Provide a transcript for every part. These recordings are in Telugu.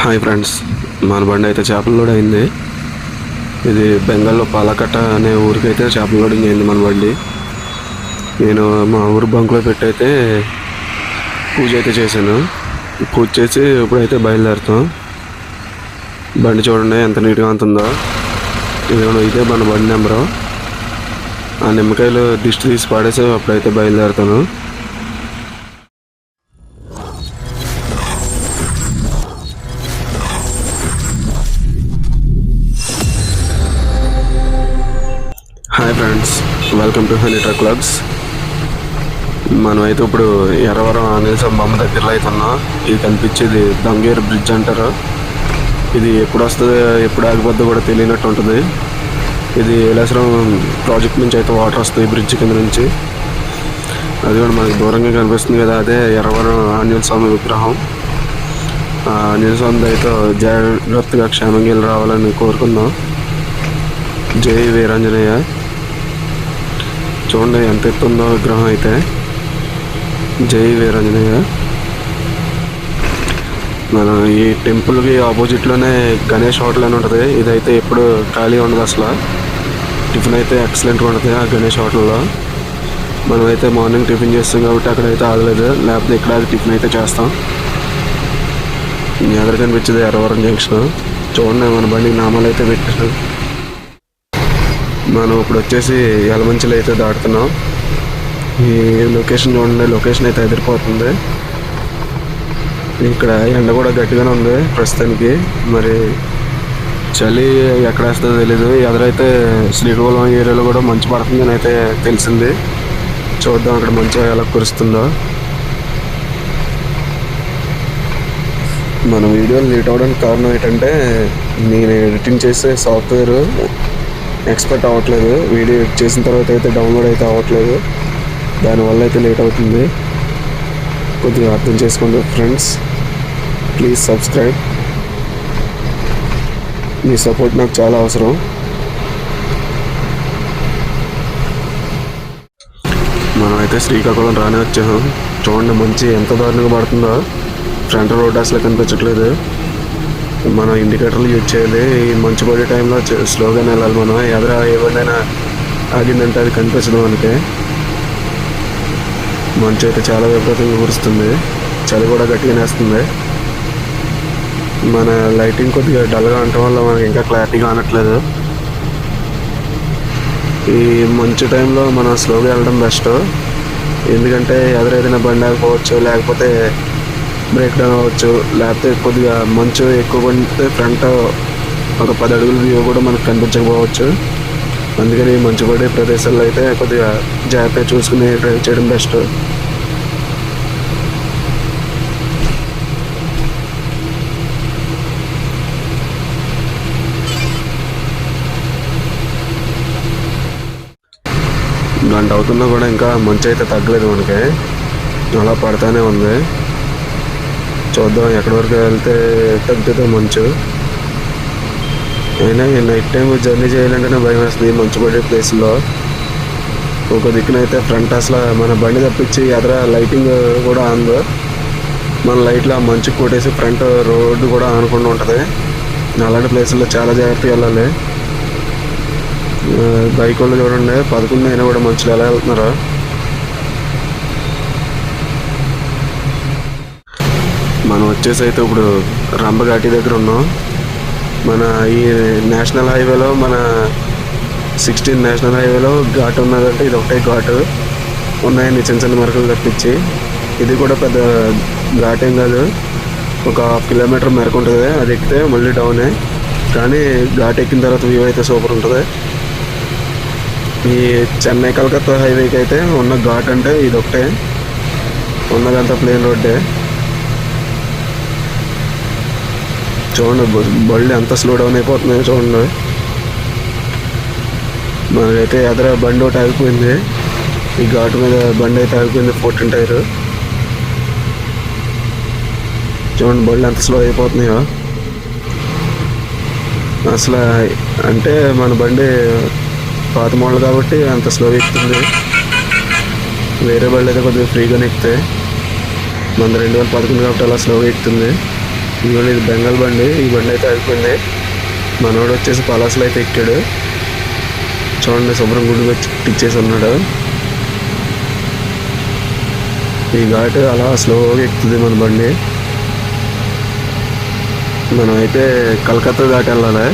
హాయ్ ఫ్రెండ్స్ మన బండి అయితే చేపల లోడ్ అయింది. ఇది బెంగాల్లో పాలకట్ట అనే ఊరికైతే చేపల లోడింగ్ అయింది మన బండి. నేను మా ఊరు బంకులో పెట్టయితే పూజ అయితే చేశాను. పూజ చేసి ఇప్పుడైతే బయలుదేరుతాం. బండి చూడండి ఎంత నీట్గా అంత ఉందో ఇది ఇదే మన బండి నెంబరు. ఆ నిమ్మకాయలు దిష్టి తీసి పాడేసి అప్పుడైతే బయలుదేరుతాను. వెల్కమ్ టు హనీ క్లబ్స్ మనం అయితే ఇప్పుడు ఎర్రవరం ఆంజనేయ బొమ్మ దగ్గరలో అయితే ఉన్నాం. ఇది కనిపించేది దంగేరు బ్రిడ్జ్ అంటారు. ఇది ఎప్పుడు వస్తుందో ఎప్పుడు ఆగిపోద్దో కూడా తెలియనట్టు ఉంటుంది. ఇది ఏలేశ్వరం ప్రాజెక్ట్ నుంచి అయితే వాటర్ వస్తాయి బ్రిడ్జ్ కింద నుంచి. అది కూడా మనకు దూరంగా కనిపిస్తుంది కదా అదే ఎర్రవరం ఆంజనేయ స్వామి విగ్రహం. ఆంజనేయ స్వామి అయితే జాగ్రత్తగా క్షేమంగా రావాలని కోరుకుందాం. జై వీరాంజనేయ. చూడండి ఎంత ఎత్తుందో విగ్రహం అయితే. జై వీరంజనేయ మనం ఈ టెంపుల్కి ఆపోజిట్లోనే గణేష్ హోటల్ అని ఉంటుంది. ఇదైతే ఎప్పుడు ఖాళీ ఉండదు అసలు. టిఫిన్ అయితే ఎక్సలెంట్గా ఉంటుంది ఆ గణేష్ హోటల్లో. మనమైతే మార్నింగ్ టిఫిన్ చేస్తాం కాబట్టి అక్కడైతే ఆగలేదు. లేకపోతే ఇక్కడ టిఫిన్ అయితే చేస్తాం. ఎదురు కనిపించేది ఎర్రవరం జంక్షన్. చూడండి మన బండి నామాలు అయితే పెట్టారు మనం ఇప్పుడు వచ్చేసి యలమంచిలో అయితే దాటుతున్నాం. ఈ లొకేషన్ చూడండి లొకేషన్ అయితే ఎదిరిపోతుంది. ఇక్కడ ఎండ కూడా గట్టిగానే ఉంది ప్రస్తుతానికి. మరి చలి ఎక్కడ వేస్తుందో తెలీదు. ఎదురైతే శ్రీకాకుళం ఏరియాలో కూడా మంచు పడుతుందని అయితే తెలిసింది. చూద్దాం అక్కడ మంచు ఎలా కురుస్తుందో. మన వీడియోలు లేట్ అవ్వడానికి కారణం ఏంటంటే నేను ఎడిటింగ్ చేసే సాఫ్ట్వేర్ ఎక్స్పర్ట్ అవ్వట్లేదు. వీడియో చేసిన తర్వాత అయితే డౌన్లోడ్ అయితే అవ్వట్లేదు. దానివల్ల అయితే లేట్ అవుతుంది. కొద్దిగా అర్థం చేసుకోండి friends. Please subscribe. Me support నాకు చాలా అవసరం. మనం అయితే శ్రీకాకుళం రానే వచ్చాము చూడండి మంచి ఎంత దారుణంగా పడుతుందో? ఫ్రంట్ రోడ్ అసలు కనిపించట్లేదు. మనం ఇండికేటర్లు యూజ్ చేయాలి. ఈ మంచు పడే టైంలో స్లోగానే వెళ్ళాలి మనం. ఎదర ఏమైనా ఆగిందంటే అది కనిపించదు మనకి. మంచు అయితే చాలా విపరీతంగా కురుస్తుంది. చలి కూడా గట్టిగా వేస్తుంది మన లైటింగ్ కొద్దిగా డల్గా ఉండటం వల్ల మనకి ఇంకా క్లారిటీగా అనట్లేదు ఈ మంచు టైంలో మనం స్లోగా వెళ్ళడం బెస్ట్ ఎందుకంటే ఎదురు ఏదైనా బండి ఆగిపోవచ్చు. లేకపోతే బ్రేక్ డౌన్ అవ్వచ్చు లేకపోతే కొద్దిగా మంచు ఎక్కువ పడితే ఫ్రంట్ ఒక పది అడుగుల వ్యూ కూడా మనకు కనిపించకపోవచ్చు. అందుకని మంచు పడే ప్రదేశాల్లో అయితే కొద్దిగా జాగ్రత్తగా చూసుకుని డ్రైవ్ చేయడం బెస్ట్. గంట అవుతున్నా కూడా ఇంకా మంచు అయితే తగ్గలేదు మనకి. అలా పడతానే ఉంది. చూద్దాం ఎక్కడి వరకు వెళ్తే తగ్గుతుంది మంచు. అయినా నైట్ టైం జర్నీ చేయాలంటేనే భయం వేస్తుంది మంచు పడే ప్లేస్లో ఒక దిక్కునైతే ఫ్రంట్ అసలు మన బండి తప్పించి ఎదర లైటింగ్ కూడా ఆందో మన లైట్లో ఆ మంచు కొట్టేసి ఫ్రంట్ రోడ్డు కూడా ఆనకుండా ఉంటుంది. అలాంటి ప్లేసుల్లో చాలా జాగ్రత్తగా వెళ్ళాలి. బైక్ వాళ్ళు చూడండి పదకొండు అయినా కూడా మంచులు ఎలా వెళ్తున్నారు. మనం వచ్చేసి అయితే ఇప్పుడు రంబఘాటి దగ్గర ఉన్నాం. మన ఈ నేషనల్ హైవేలో మన సిక్స్టీన్ నేషనల్ హైవేలో ఘాట్ ఉన్నదంటే ఇది ఒకటే ఘాటు. ఉన్నాయని చిన్న చిన్న మెరకలు తప్పించి ఇది కూడా పెద్ద ఘాట్ ఏం కాదు. ఒక హాఫ్ కిలోమీటర్ మేరకు ఉంటుంది. అది ఎక్కితే మళ్ళీ డౌనే కానీ ఘాట్ ఎక్కిన తర్వాత వ్యూ అయితే సూపర్ ఉంటుంది. ఈ చెన్నై కలకత్తా హైవేకి అయితే ఉన్న ఘాట్ అంటే ఇది ఒకటే. ఉన్నదంతా ప్లేన్ రోడ్డే చూడండి బళ్ళు ఎంత స్లో డౌన్ అయిపోతున్నాయో చూడండి. మనకైతే ఎదర బండి ఒకటి ఆగిపోయింది. ఈ ఘాటు మీద బండి అయితే ఆగిపోయింది ఫోర్టీన్ టైర్. చూడండి బళ్ళు ఎంత స్లో అయిపోతున్నాయో. అసలు అంటే మన బండి పాత మోడల్ కాబట్టి అంత స్లో ఎక్కుతుంది. వేరే బళ్ళు అయితే కొద్దిగా ఫ్రీగానే ఎక్కుతాయి. మన రెండు వేల పదకొండు కాబట్టి అలా స్లోగా ఎక్కుతుంది. ఇవాళ ఇది బెంగాల్ బండి. ఈ బండి అయితే ఆగిపోయింది మనోడు వచ్చేసి పలాసలో అయితే ఎక్కాడు. చూడండి శుభ్రం గుడ్డు పెట్టి ఉన్నాడు ఈ ఘాట్ అలా స్లోగా ఎక్కుతుంది మన బండి. మనం అయితే కలకత్తా దాటి వెళ్ళాలి.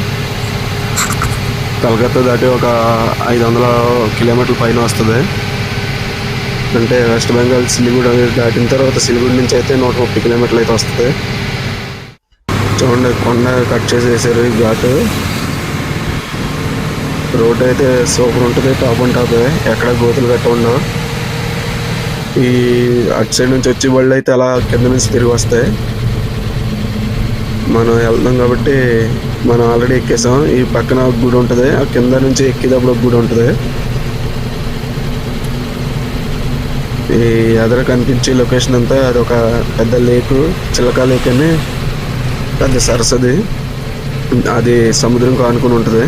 కలకత్తా దాటి ఒక ఐదు వందల కిలోమీటర్ల పైన వస్తుంది. అంటే వెస్ట్ బెంగాల్ సిలిగుడి దాటిన తర్వాత సిలిగుడి నుంచి అయితే నూట ముప్పై కిలోమీటర్లు అయితే వస్తుంది. చూడండి కొండ కట్ చేసి వేసారు ఈ ఘాటు. రోడ్ అయితే సూపర్ ఉంటుంది టాప్ అండ్ టాప్ ఎక్కడ గోతులు కట్టకుండా ఈ అటు సైడ్ నుంచి వచ్చి బళ్ళు అయితే అలా కింద నుంచి తిరిగి వస్తాయి. మనం వెళ్తాం కాబట్టి మనం ఆల్రెడీ ఎక్కేసాం. ఈ పక్కన ఒక గుడి ఉంటుంది ఆ కింద నుంచి ఎక్కేటప్పుడు ఒక గుడి ఉంటుంది. ఈ ఎదర కనిపించే లొకేషన్ అంతా అది ఒక పెద్ద లేకు చిలక లేక్ అని పెద్ద సరస్సది అది సముద్రం కానుకొని ఉంటుంది.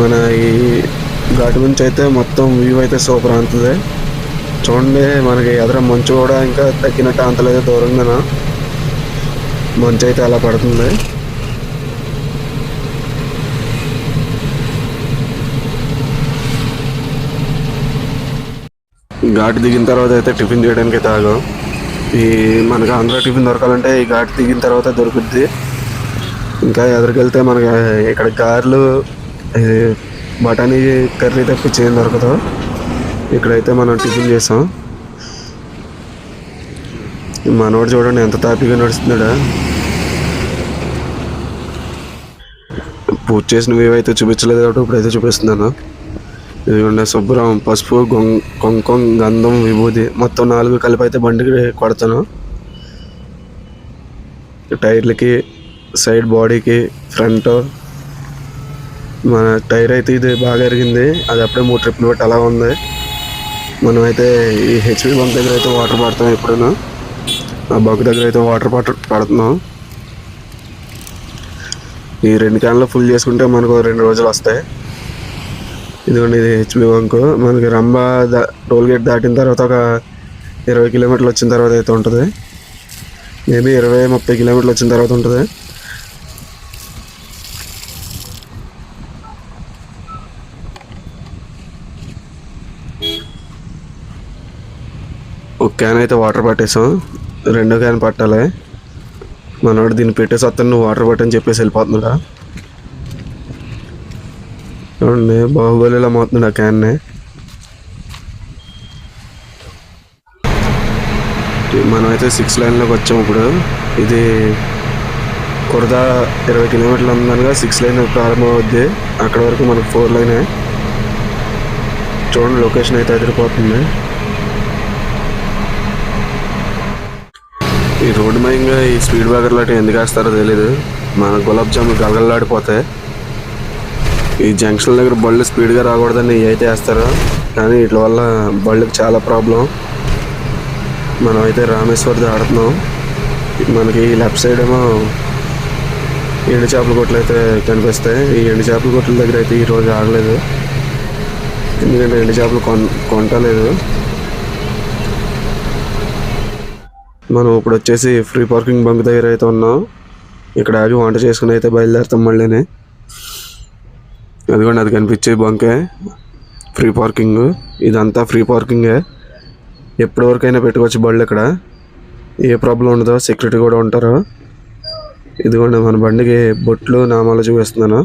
మన ఈ ఘాటు నుంచి అయితే మొత్తం వ్యూ అయితే సూపర్ అంతది చూడండి మనకి ఎదర మంచు కూడా ఇంకా తగ్గినట్టు అంతలేదు దూరంగా మంచు అయితే అలా పడుతుంది. ఘాటు దిగిన తర్వాత అయితే టిఫిన్ చేయడానికి అయితే ఆగాం. ఈ మనకి ఆంధ్ర టిఫిన్ దొరకాలంటే ఈ ఘాట్ దిగిన తర్వాత దొరుకుద్ది. ఇంకా ఎదురుకెళ్తే మనకి ఇక్కడ గారెలు బఠానీ కర్రీ తప్పించి ఏం దొరకదు. ఇక్కడైతే మనం టిఫిన్ చేసాం. మనోడు చూడండి ఎంత తాపీగా నడుస్తున్నాడా. పూజ చేసినవి ఏవైతే చూపించలేదు కాబట్టి ఇప్పుడైతే చూపిస్తున్నాను. ఇదిగోండి శుభ్రం పసుపు గొం కుంకుమ గంధం విభూది మొత్తం నాలుగు కలిపి అయితే బండికి కొడతాను. టైర్లకి సైడ్ బాడీకి ఫ్రంట్. మన టైర్ అయితే ఇది బాగా ఎరిగింది. అది అప్పుడే మూడు ట్రిప్లు పెట్టి అలా ఉంది. మనమైతే ఈ హెచ్పి బంక్ దగ్గర అయితే వాటర్ పడతాం ఎప్పుడైనా. ఆ బంక్ దగ్గర అయితే వాటర్ పట్ట పడుతున్నాం. ఈ రెండు క్యాన్లు ఫుల్ చేసుకుంటే మనకు రెండు రోజులు వస్తాయి. ఇదిగోండి ఇది హెచ్పి బంక్. మనకి రంబ దా టోల్ గేట్ దాటిన తర్వాత ఒక ఇరవై కిలోమీటర్లు వచ్చిన తర్వాత అయితే ఉంటుంది. మేబీ ఇరవై ముప్పై కిలోమీటర్లు వచ్చిన తర్వాత ఉంటుంది. ఒక క్యాన్ అయితే వాటర్ పట్టేసాం. రెండో క్యాన్ పట్టాలి. మనోడు దీన్ని పెట్టేసి వస్తాను నువ్వు వాటర్ పట్టని చెప్పేసి వెళ్ళిపోతుందా చూడండి బాహుబలిలో మోతున్నాడు ఆ క్యాన్ని మనం అయితే సిక్స్ లైన్లోకి వచ్చాం ఇప్పుడు. ఇది కురదా ఇరవై కిలోమీటర్లు ఉందనగా సిక్స్ లైన్ ప్రారంభం అవుద్ది అక్కడ వరకు మనకు ఫోర్ లైనే చూడండి లొకేషన్ అయితే ఎదిరిపోతుంది ఈ రోడ్డు మయంగా ఈ స్పీడ్ బ్రేకర్ లాంటివి ఎందుకు వేస్తారో తెలీదు. మన గులాబ్ జాములు గలగలలాడిపోతాయి. ఈ జంక్షన్ దగ్గర బళ్ళు స్పీడ్గా రాకూడదని అయితే వేస్తారు కానీ వీటి వల్ల బళ్ళకి చాలా ప్రాబ్లం మనం అయితే రామేశ్వర్ ఆడుతున్నాం. మనకి లెఫ్ట్ సైడ్ ఏమో ఎండు చేపల కొట్లు అయితే కనిపిస్తాయి. ఈ ఎండు చేపల కొట్ల దగ్గర అయితే ఈరోజు ఆడలేదు. ఆగలేదు ఎందుకంటే ఎండు చేపలు కొన్ కొంటలేదు మనం ఇప్పుడు వచ్చేసి ఫ్రీ పార్కింగ్ బంక్ దగ్గర అయితే ఉన్నాం. ఇక్కడ ఆగి వంట చేసుకుని అయితే బయలుదేరుతాం మళ్ళీనే. అదిగోండి అది కనిపించే బంకే. Free parking. ఇదంతా ఫ్రీ పార్కింగే. ఎప్పటి వరకైనా పెట్టుకోవచ్చు బళ్ళు ఇక్కడ. ఏ ప్రాబ్లం ఉండదో సెక్యూరిటీ కూడా ఉంటారు. ఇదిగోండి మన బండికి బొట్లు నామాలు చూపిస్తున్నాను.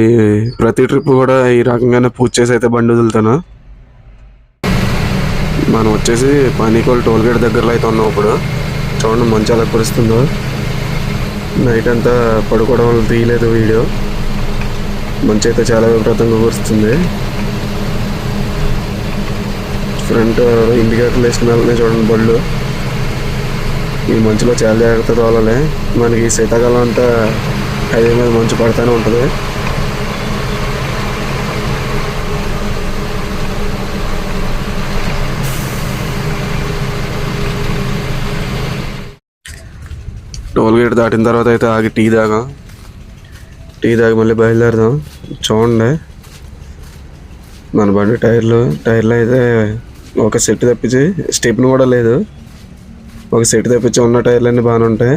ఈ ప్రతి ట్రిప్ కూడా ఈ రకంగానే పూజ చేసి అయితే బండి వదులుతాను. మనం వచ్చేసి పానీకోల్ టోల్ గేట్ దగ్గరలో అయితే ఉన్నాం ఇప్పుడు. చూడండి మంచి అలా కురుస్తుందో. నైట్ అంతా పడుకోవడం వల్ల తీయలేదు వీడియో. మంచి అయితే చాలా విపరీతంగా కురుస్తుంది. ఫ్రంట్ ఇండికేటర్లు వేసుకుని వెళ్తున్నాయి చూడండి బళ్ళు. ఈ మంచులో చాలా జాగ్రత్త తోలాలి. మనకి శీతాకాలం అంతా హైవే మీద మంచు పడుతూనే ఉంటుంది. టోల్ గేట్ దాటిన తర్వాత అయితే ఆగి టీ తాగాం. టీ తాగి మళ్ళీ బయలుదేరదాం. చూడండి. మన బండి టైర్లు టైర్లు అయితే ఒక సెట్ తప్పించి స్టెప్ని కూడా లేదు. ఒక సెట్ తెప్పించి ఉన్న టైర్లన్నీ బాగానే ఉంటాయి.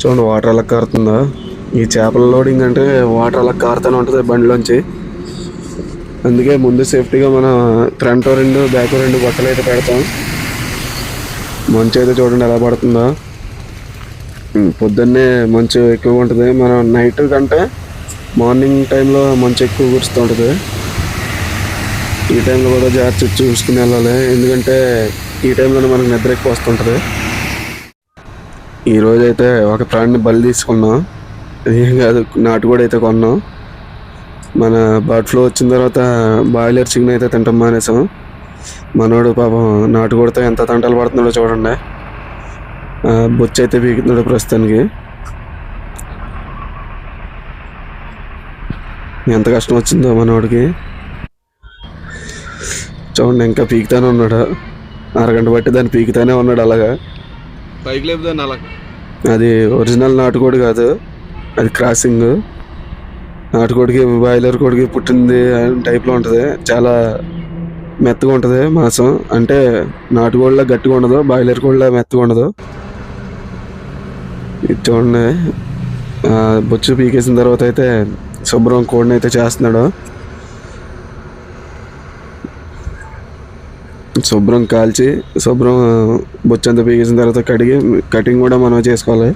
చూడండి వాటర్ అలా కారుతుందా. ఈ చేపల లోడింగ్ అంటే వాటర్ అలా కారుతూనే ఉంటుంది బండిలోంచి. అందుకే ముందు సేఫ్టీగా మన ఫ్రంట్ రెండు బ్యాక్ రెండు బట్టలు అయితే పెడతాం. మంచి అయితే చూడండి ఎలా పడుతుందో. పొద్దున్నే మంచు ఎక్కువగా ఉంటుంది. మనం నైట్ కంటే మార్నింగ్ టైంలో మంచు ఎక్కువ కురుస్తూ ఉంటుంది. ఈ టైంలో కూడా జాగ్రత్త చూసుకుని వెళ్ళాలి. ఎందుకంటే ఈ టైంలోనే మనకు నిద్ర ఎక్కువ వస్తుంటుంది. ఈరోజు అయితే ఒక ప్రాణిని బలి తీసుకున్నాం. ఏం కాదు నాటుకోడి అయితే కొన్నాం. మన బర్డ్ ఫ్లూ వచ్చిన తర్వాత బాయిలర్ చికెన్ అయితే తింటాం మానేసాం. మనోడు పాపం నాటుకోడితో ఎంత తంటలు పడుతున్నాడో చూడండి. బొచ్చు అయితే పీకుతున్నాడు ప్రస్తుతానికి. ఎంత కష్టం వచ్చిందో మనోడికి. చూడండి ఇంకా పీకుతానే ఉన్నాడు. అరగంట బట్టి దాన్ని పీకుతానే ఉన్నాడు అలాగా. పైకి లేపుదాన్ని అలా. అది ఒరిజినల్ నాటుకోడి కాదు. అది క్రాసింగ్. నాటుకోడికి బాయిలర్ కోడికి పుట్టింది టైప్లో ఉంటుంది. చాలా మెత్తగా ఉంటుంది మాంసం. అంటే నాటుకోడిలా గట్టిగా ఉండదు బాయిలర్ కోడిలా మెత్తగా ఉండదు. చూడండి బొచ్చు పీకేసిన తర్వాత అయితే శుభ్రం కోడిని అయితే చేస్తున్నాడు. శుభ్రం కాల్చి శుభ్రం బొచ్చంతా పీకేసిన తర్వాత కడిగి కటింగ్ కూడా మనం చేసుకోవాలి.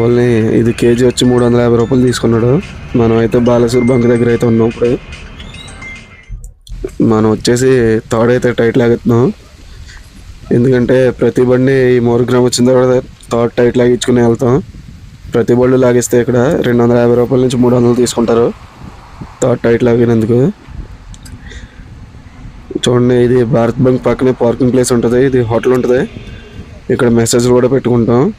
ఓన్లీ ఇది కేజీ వచ్చి మూడు వందల యాభై రూపాయలు తీసుకున్నాడు. మనం అయితే బాలసూర్ బంక్ దగ్గర అయితే ఉన్నాం ఇప్పుడు. మనం వచ్చేసి తాడైతే టైట్ లాగుతున్నాం ఎందుకంటే ప్రతి బండి ఈ మోరుగ్రామ్ వచ్చిన తర్వాత థర్డ్ టైట్ లాగించుకుని వెళ్తాం. ప్రతి బళ్ళు లాగిస్తే ఇక్కడ రెండు వందల యాభై రూపాయల నుంచి మూడు వందలు తీసుకుంటారు. థర్డ్ టైట్ లాగినందుకు. చూడండి ఇది భారత్ బంక్ పక్కనే పార్కింగ్ ప్లేస్ ఉంటుంది. ఇది హోటల్ ఉంటుంది. ఇక్కడ మెసేజ్ కూడా పెట్టుకుంటాం.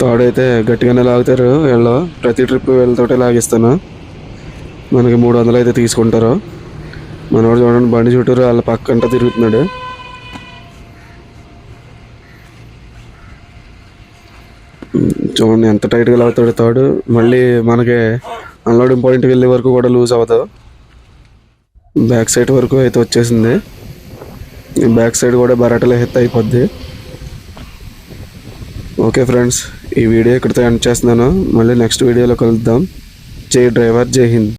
తాడైతే గట్టిగానే లాగుతారు. వీళ్ళు ప్రతి ట్రిప్ వీళ్ళతోటే లాగిస్తాను. మనకి మూడు వందలు అయితే తీసుకుంటారు. మనోడు చూడండి బండి చుట్టూరు వాళ్ళ పక్కంట తిరుగుతున్నాడు. చూడండి ఎంత టైట్గా లాగుతాడు తాడు. మళ్ళీ మనకి అన్లోడింగ్ పాయింట్కి వెళ్ళే వరకు కూడా లూజ్ అవ్వదు. బ్యాక్ సైడ్ వరకు అయితే వచ్చేసింది. బ్యాక్ సైడ్ కూడా బరాటలో హెత్ అయిపోద్ది. ఓకే ఫ్రెండ్స్ ఈ వీడియో ఇక్కడితో ఎండ్ చేస్తున్నాను. మళ్ళీ నెక్స్ట్ వీడియోలో కలుద్దాం. జై డ్రైవర్ జై హింద్.